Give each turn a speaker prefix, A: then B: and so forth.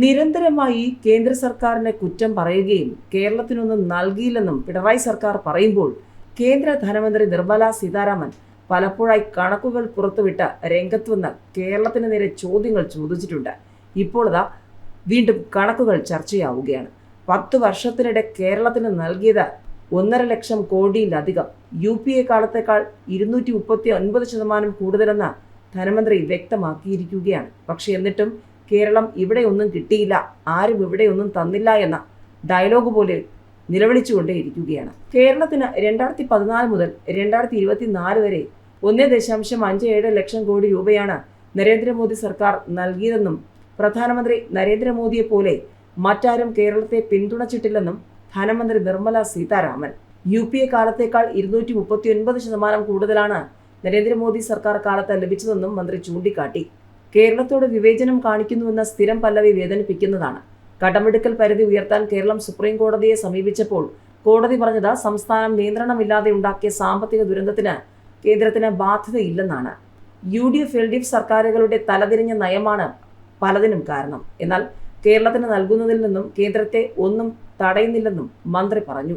A: നിരന്തരമായി കേന്ദ്ര സർക്കാരിനെ കുറ്റം പറയുകയും കേരളത്തിനൊന്നും നൽകിയില്ലെന്നും പിണറായി സർക്കാർ പറയുമ്പോൾ കേന്ദ്ര ധനമന്ത്രി നിർമ്മല സീതാരാമൻ പലപ്പോഴായി കണക്കുകൾ പുറത്തുവിട്ട് രംഗത്ത് വന്ന് കേരളത്തിന് നേരെ ചോദ്യങ്ങൾ ചോദിച്ചിട്ടുണ്ട്. ഇപ്പോൾ വീണ്ടും കണക്കുകൾ ചർച്ചയാവുകയാണ്. പത്ത് വർഷത്തിനിടെ കേരളത്തിന് നൽകിയത് ഒന്നര ലക്ഷം കോടിയിലധികം. യു പി എ കാലത്തേക്കാൾ ഇരുന്നൂറ്റി മുപ്പത്തി ഒൻപത് ശതമാനം കൂടുതലെന്ന് ധനമന്ത്രി വ്യക്തമാക്കിയിരിക്കുകയാണ്. പക്ഷേ എന്നിട്ടും കേരളം ഇവിടെയൊന്നും കിട്ടിയില്ല ആരും ഇവിടെയൊന്നും തന്നില്ല എന്ന ഡയലോഗ് പോലെ നിലവിളിച്ചുകൊണ്ടേയിരിക്കുകയാണ്. കേരളത്തിന് രണ്ടായിരത്തി പതിനാല് മുതൽ രണ്ടായിരത്തി ഇരുപത്തി നാല് വരെ ഒന്നേ ദശാംശം അഞ്ച് ഏഴ് ലക്ഷം കോടി രൂപയാണ് നരേന്ദ്രമോദി സർക്കാർ നൽകിയതെന്നും പ്രധാനമന്ത്രി നരേന്ദ്രമോദിയെ പോലെ മറ്റാരും കേരളത്തെ പിന്തുണച്ചിട്ടില്ലെന്നും ധനമന്ത്രി Nirmala Sitharaman. U P A കാലത്തേക്കാൾ ഇരുന്നൂറ്റി മുപ്പത്തി ഒൻപത് ശതമാനം കൂടുതലാണ് നരേന്ദ്രമോദി സർക്കാർ കാലത്ത് ലഭിച്ചതെന്നും മന്ത്രി ചൂണ്ടിക്കാട്ടി. കേരളത്തോട് വിവേചനം കാണിക്കുന്നുവെന്ന സ്ഥിരം പല്ലവി വേദനിപ്പിക്കുന്നതാണ്. കടമെടുക്കൽ പരിധി ഉയർത്താൻ കേരളം സുപ്രീം കോടതിയെ സമീപിച്ചപ്പോൾ കോടതി പറഞ്ഞത് സംസ്ഥാനം നിയന്ത്രണമില്ലാതെ ഉണ്ടാക്കിയ സാമ്പത്തിക ദുരന്തത്തിന് കേന്ദ്രത്തിന് ബാധ്യതയില്ലെന്നാണ്. U D F L D F സർക്കാരുകളുടെ തലതിരിഞ്ഞ നയമാണ് പലതിനും കാരണം. എന്നാൽ കേരളത്തിന് നൽകുന്നതിൽ നിന്നും കേന്ദ്രത്തെ ഒന്നും തടയുന്നില്ലെന്നും മന്ത്രി പറഞ്ഞു.